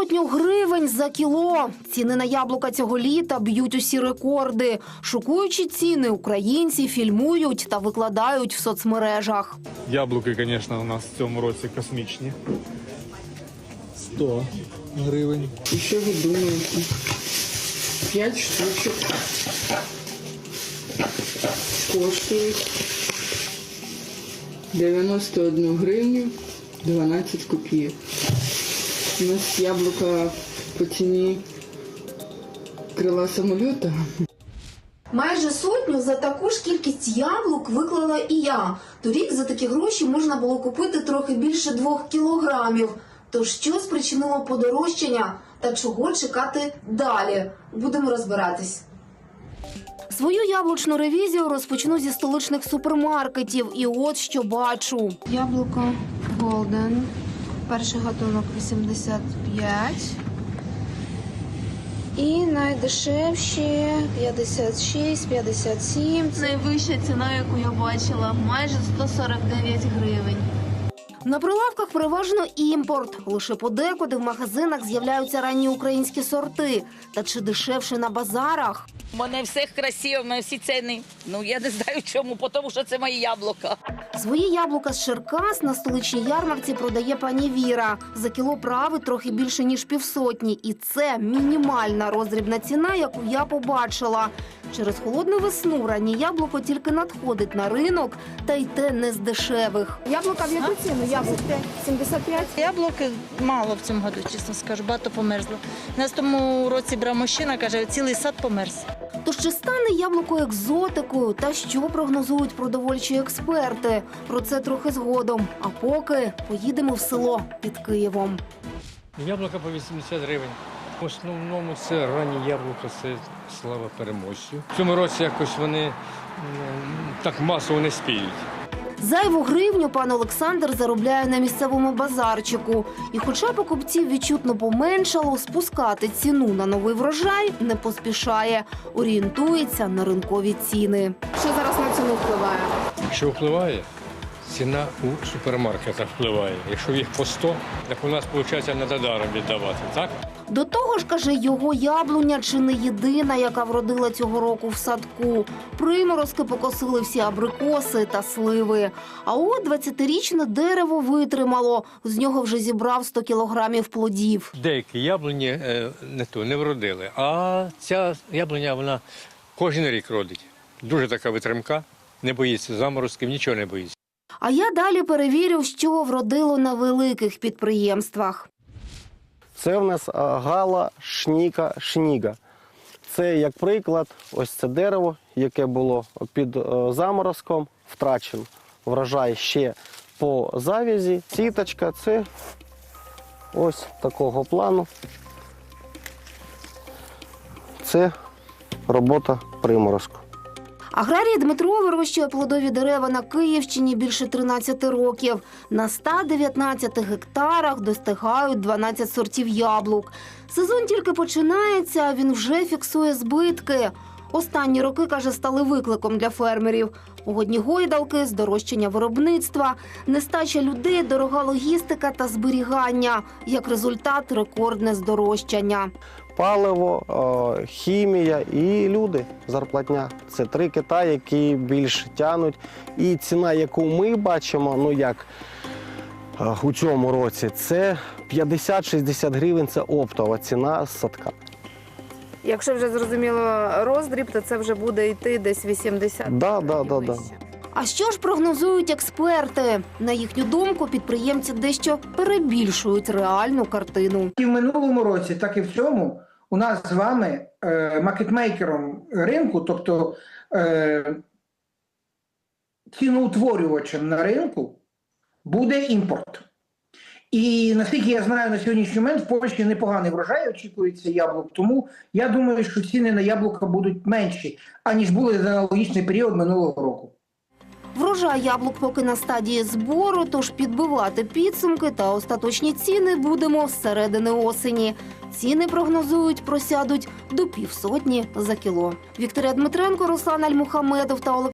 сотню гривень за кіло. Ціни на яблука цього літа б'ють усі рекорди. Шокуючі ціни українці фільмують та викладають в соцмережах. Яблуки, звісно, у нас в цьому році космічні. 100 гривень. І що ви думаєте? П'ять штучок коштують 91 гривню 12 копійок. У нас яблука по ціні крила самоліта. Майже сотню за таку ж кількість яблук виклала і я. Торік за такі гроші можна було купити трохи більше двох кілограмів. То що спричинило подорожчання та чого чекати далі? Будемо розбиратись. Свою яблучну ревізію розпочну зі столичних супермаркетів. І от що бачу. Яблуко Голден. Перший гатунок 85. І найдешевші 56, 57. Найвища ціна, яку я бачила, майже 149 гривень. На прилавках переважно імпорт. Лише подекуди в магазинах з'являються ранні українські сорти. Та чи дешевше на базарах? У мене все красиво, у мене всі ціни. Ну я не знаю чому, тому що це мої яблука. Свої яблука з Черкас на столичній ярмарці продає пані Віра. За кіло прави трохи більше ніж півсотні, і це мінімальна роздрібна ціна, яку я побачила. Через холодну весну раннє яблуко тільки надходить на ринок, та й те не з дешевих. Яблука в яку ціну? Яблуки 75. Яблуки мало в цьому году, чесно скажу, багато померзло. У нас тому році брав мужчина, каже, цілий сад померз. Тож чи стане яблуко екзотикою та що прогнозують продовольчі експерти? Про це трохи згодом. А поки поїдемо в село під Києвом. Яблука по 80 гривень. В основному це ранні яблука, це слава переможцю. В цьому році якось вони так масово не спіють. Зайву гривню пан Олександр заробляє на місцевому базарчику. І хоча покупців відчутно поменшало, спускати ціну на новий врожай не поспішає. Орієнтується на ринкові ціни. Що зараз на ціну впливає? Що впливає? Ціна у супермаркетах впливає. Якщо їх по 100, так у нас виходить треба даром віддавати, так? До того ж, каже, його яблуня чи не єдина, яка вродила цього року в садку. Приморозки покосили всі абрикоси та сливи. А от 20-річне дерево витримало. З нього вже зібрав 100 кілограмів плодів. Деякі яблуні е, не то не вродили. А ця яблуня вона кожен рік родить. Дуже така витримка, не боїться заморозків, нічого не боїться. А я далі перевірю, що вродило на великих підприємствах. Це в нас гала шніка шніга. Це, як приклад, ось це дерево, яке було під е, заморозком, втрачено. Врожай ще по завязі. Сіточка це ось такого плану. Це робота приморозку. Аграрій Дмитро вирощує плодові дерева на Київщині більше 13 років. На 119 гектарах достигають 12 сортів яблук. Сезон тільки починається, а він вже фіксує збитки. Останні роки, каже, стали викликом для фермерів. Погодні гойдалки, здорожчання виробництва, нестача людей, дорога логістика та зберігання. Як результат, рекордне здорожчання. Паливо, хімія і люди, зарплатня. Це три кита, які більш тянуть. І ціна, яку ми бачимо, ну як е, у цьому році, це 50-60 гривень це оптова ціна садка. Якщо вже зрозуміло роздріб, то це вже буде йти десь 80. Да, да, і да, да. вище. А що ж прогнозують експерти? На їхню думку, підприємці дещо перебільшують реальну картину. І в минулому році, так і в цьому, у нас з вами е, макетмейкером ринку, тобто е, ціноутворювачем на ринку, буде імпорт. І наскільки я знаю, на сьогоднішній момент в Польщі непоганий врожай очікується яблук. Тому я думаю, що ціни на яблука будуть менші, аніж були за аналогічний період минулого року. Врожай яблук поки на стадії збору, тож підбивати підсумки та остаточні ціни будемо з середини осені. Ціни прогнозують просядуть до півсотні за кіло. Вікторія Дмитренко, Руслан Альмухамедов та Олександр.